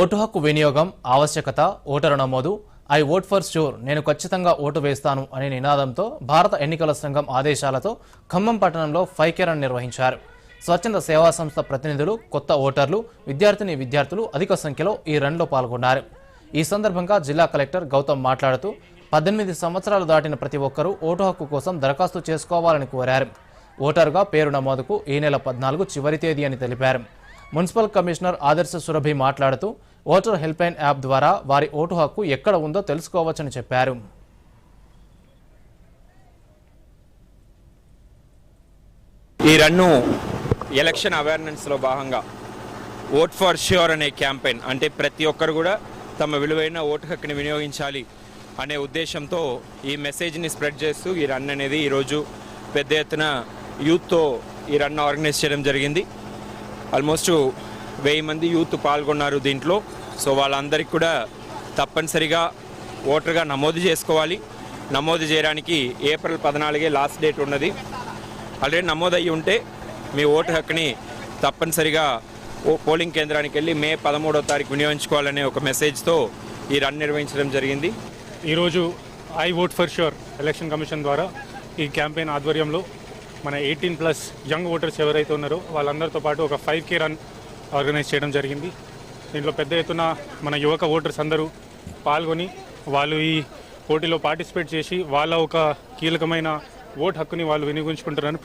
Vote హక్కు వినియోగం ఆవశ్యకత ఓటరు నమోదు ఐ ఓట్ ఫర్ ష్యూర్ నేను ఖచ్చితంగా ఓటు వేస్తాను అనే నినాదంతో భారత ఎన్నికల సంఘం ఆదేశాలతో ఖమ్మం పట్టణంలో ఫైకెరన్ నిర్వహించారు. స్వచ్ఛంద సేవా సంస్థ ప్రతినిధులు కొత్త ఓటర్లు విద్యార్థిని విద్యార్థులు అధిక సంఖ్యలో ఈ రన్లో పాల్గొన్నారు. ఈ సందర్భంగా జిల్లా కలెక్టర్ గౌతమ్ మాట్లాడుతూ పద్దెనిమిది సంవత్సరాలు దాటిన ప్రతి ఒక్కరూ ఓటు హక్కు కోసం దరఖాస్తు చేసుకోవాలని కోరారు. ఓటరుగా పేరు నమోదుకు ఈ నెల పద్నాలుగు చివరి తేదీ అని తెలిపారు. మున్సిపల్ కమిషనర్ ఆదర్శ సురభి మాట్లాడుతూ ఓటర్ హెల్ప్లైన్ యాప్ ద్వారా వారి ఓటు హక్కు ఎక్కడ ఉందో తెలుసుకోవచ్చని చెప్పారు. ఈ రన్ను ఎలక్షన్ అవేర్నెస్లో భాగంగా ఓట్ ఫర్ ష్యూర్ అనే క్యాంపెయిన్ అంటే ప్రతి ఒక్కరు కూడా తమ విలువైన ఓటు హక్కుని వినియోగించాలి అనే ఉద్దేశంతో ఈ మెసేజ్ని స్ప్రెడ్ చేస్తూ ఈ రన్ అనేది ఈరోజు పెద్ద ఎత్తున యూత్తో ఈ రన్ ఆర్గనైజ్ చేయడం జరిగింది. ఆల్మోస్ట్ వెయ్యి మంది యూత్ పాల్గొన్నారు దీంట్లో. సో వాళ్ళందరికీ కూడా తప్పనిసరిగా ఓటర్గా నమోదు చేసుకోవాలి. నమోదు చేయడానికి ఏప్రిల్ పద్నాలుగే లాస్ట్ డేట్ ఉన్నది. ఆల్రెడీ నమోదయ్యి ఉంటే మీ ఓటు హక్కుని తప్పనిసరిగా ఓ పోలింగ్ కేంద్రానికి వెళ్ళి మే పదమూడో తారీఖు వినియోగించుకోవాలనే ఒక మెసేజ్తో ఈ రన్ నిర్వహించడం జరిగింది. ఈరోజు I vote for sure election commission ద్వారా ఈ క్యాంపెయిన్ ఆధ్వర్యంలో మన ఎయిటీన్ ప్లస్ యంగ్ ఓటర్స్ ఎవరైతే ఉన్నారో వాళ్ళందరితో పాటు ఒక ఫైవ్ కే రన్ ఆర్గనైజ్ చేయడం జరిగింది. దీంట్లో పెద్ద ఎత్తున మన యువక ఓటర్స్ అందరూ పాల్గొని వాళ్ళు ఈ పోటీలో పార్టిసిపేట్ చేసి వాళ్ళ ఒక కీలకమైన ఓట్ హక్కుని వాళ్ళు వినియోగించుకుంటారని